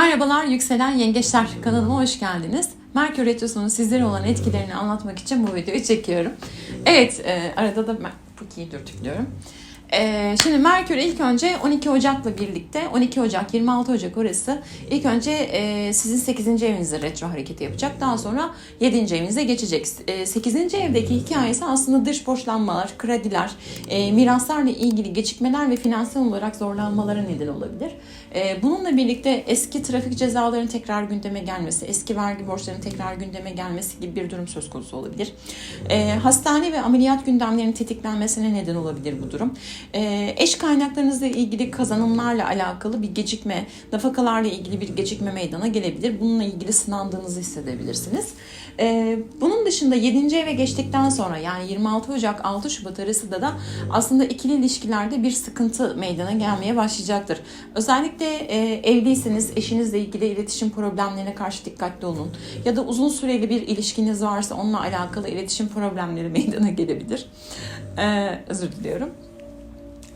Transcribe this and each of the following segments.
Merhabalar yükselen yengeçler kanalıma hoş geldiniz. Merkür Retrosu'nun sizlere olan etkilerini anlatmak için bu videoyu çekiyorum. Evet e, arada da ben Puki'yi dürtüklüyorum. E, şimdi Merkür ilk önce 12 Ocak'la birlikte 12 Ocak 26 Ocak orası ilk önce e, sizin 8. evinizde retro hareketi yapacak. Daha sonra 7. evinize geçecek. E, 8. evdeki hikayesi aslında dış borçlanmalar, krediler, e, miraslarla ilgili gecikmeler ve finansal olarak zorlanmalara neden olabilir. E, bununla birlikte eski trafik cezalarının tekrar gündeme gelmesi, eski vergi borçlarının tekrar gündeme gelmesi gibi bir durum söz konusu olabilir. Hastane ve ameliyat gündemlerinin tetiklenmesine neden olabilir bu durum. E, eş kaynaklarınızla ilgili kazanımlarla alakalı bir gecikme, nafakalarla ilgili bir gecikme meydana gelebilir. Bununla ilgili sınandığınızı hissedebilirsiniz. E, bunun dışında 7. eve geçtikten sonra yani 26 Ocak 6 Şubat arasında da aslında ikili ilişkilerde bir sıkıntı meydana gelmeye başlayacaktır. Özellikle e, evliyseniz eşinizle ilgili iletişim problemlerine karşı dikkatli olun. Ya da uzun süreli bir ilişkiniz varsa onunla alakalı iletişim problemleri meydana gelebilir. E, özür diliyorum.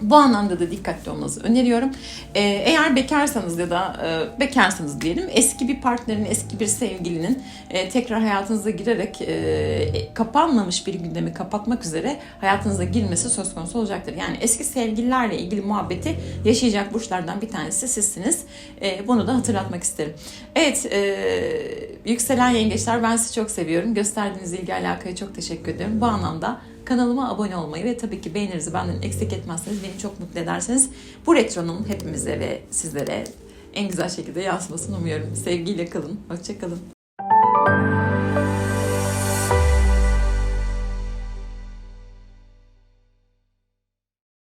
Bu anlamda da dikkatli olmanızı öneriyorum. Ee, eğer bekarsanız ya da e, bekarsanız diyelim eski bir partnerin, eski bir sevgilinin e, tekrar hayatınıza girerek e, kapanmamış bir gündemi kapatmak üzere hayatınıza girmesi söz konusu olacaktır. Yani eski sevgililerle ilgili muhabbeti yaşayacak burçlardan bir tanesi sizsiniz. E, bunu da hatırlatmak isterim. Evet, e, yükselen yengeçler ben sizi çok seviyorum. Gösterdiğiniz ilgi alakaya çok teşekkür ederim. Bu anlamda Kanalıma abone olmayı ve tabii ki beğeninizi benden eksik etmezseniz beni çok mutlu ederseniz bu retronun hepimize ve sizlere en güzel şekilde yansımasını umuyorum. Sevgiyle kalın. Hoşçakalın.